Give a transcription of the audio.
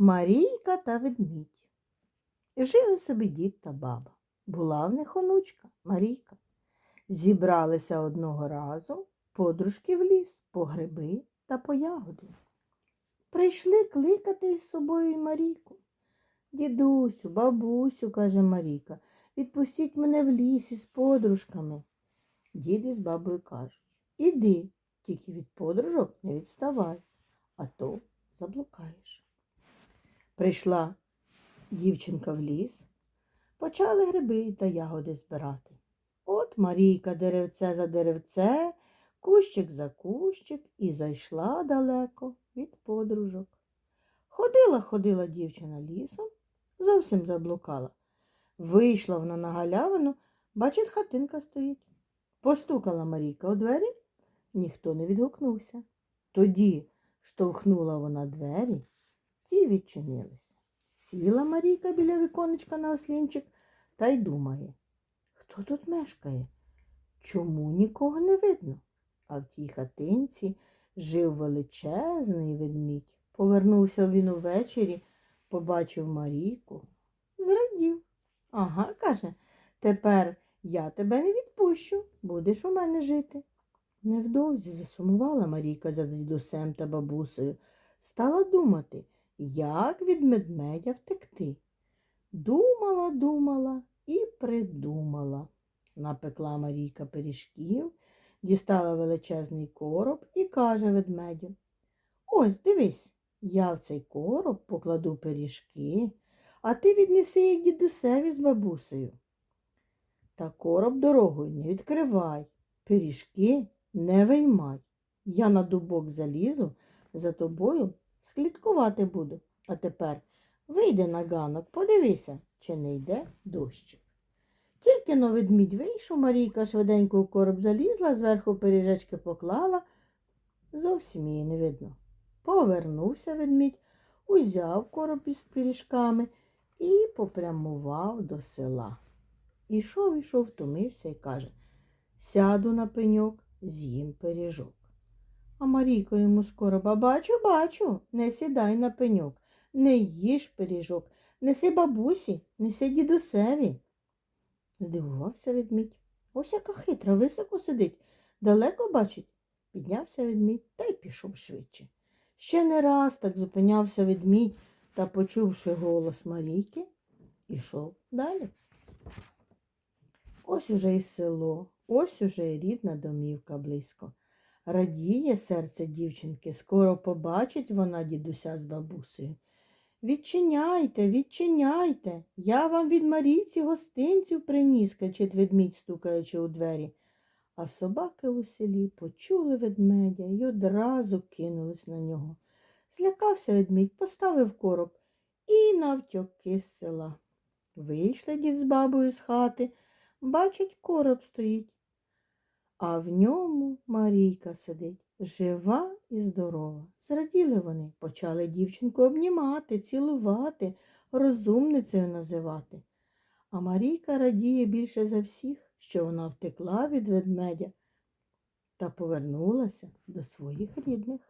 Марійка та ведмідь. Жили собі дід та баба. Була в них онучка Марійка. Зібралися одного разу подружки в ліс по гриби та по ягоди. Прийшли кликати із собою Марійку. Дідусю, бабусю, каже Марійка, відпустіть мене в ліс із подружками. Дід із бабою кажуть, іди, тільки від подружок не відставай, а то заблукаєш. Прийшла дівчинка в ліс, почали гриби та ягоди збирати. От Марійка деревце за деревце, кущик за кущик і зайшла далеко від подружок. Ходила, ходила дівчина лісом, зовсім заблукала. Вийшла вона на галявину, бачить, хатинка стоїть. Постукала Марійка у двері, ніхто не відгукнувся. Тоді штовхнула вона двері, ті відчинилися. Сіла Марійка біля віконечка на ослінчик та й думає, хто тут мешкає? Чому нікого не видно? А в тій хатинці жив величезний ведмідь. Повернувся він увечері, побачив Марійку, зрадів. Ага, каже, тепер я тебе не відпущу, будеш у мене жити. Невдовзі засумувала Марійка за дідусем та бабусею, стала думати, як від медмедя втекти. Думала, думала і придумала. Напекла Марійка пиріжків, дістала величезний короб і каже ведмедю. Ось, дивись, я в цей короб покладу пиріжки, а ти віднеси їх дідусеві з бабусею. Та короб дорогою не відкривай, пиріжки не виймай. Я на дубок залізу, за тобою слідкувати буду. А тепер вийди на ганок, подивися, чи не йде дощик. Тільки но ведмідь вийшов, Марійка швиденько у короб залізла, зверху пиріжечки поклала. Зовсім її не видно. Повернувся ведмідь, узяв короб із пиріжками і попрямував до села. Ішов, ішов, втомився і каже Сяду на пеньок, з'їм пиріжок. А Марійко йому скоро бачу, бачу, не сідай на пеньок, не їж пиріжок, неси бабусі, неси дідусеві. Здивувався ведмідь. Ось яка хитра, високо сидить, далеко бачить. Піднявся ведмідь та й пішов швидше. Ще не раз так зупинявся ведмідь та, почувши голос Марійки, ішов далі. Ось уже й село, ось уже й рідна домівка близько. Радіє серце дівчинки, скоро побачить вона дідуся з бабусею. Відчиняйте, відчиняйте, я вам від Марійці гостинців приніс, кричить ведмідь, стукаючи у двері. А собаки у селі почули ведмедя і одразу кинулись на нього. Злякався ведмідь, поставив короб і навтьоки з села. Вийшли дід з бабою з хати, бачить, короб стоїть, а в ньому Марійка сидить, жива і здорова. Зраділи вони, почали дівчинку обнімати, цілувати, розумницею називати. А Марійка радіє більше за всіх, що вона втекла від ведмедя та повернулася до своїх рідних.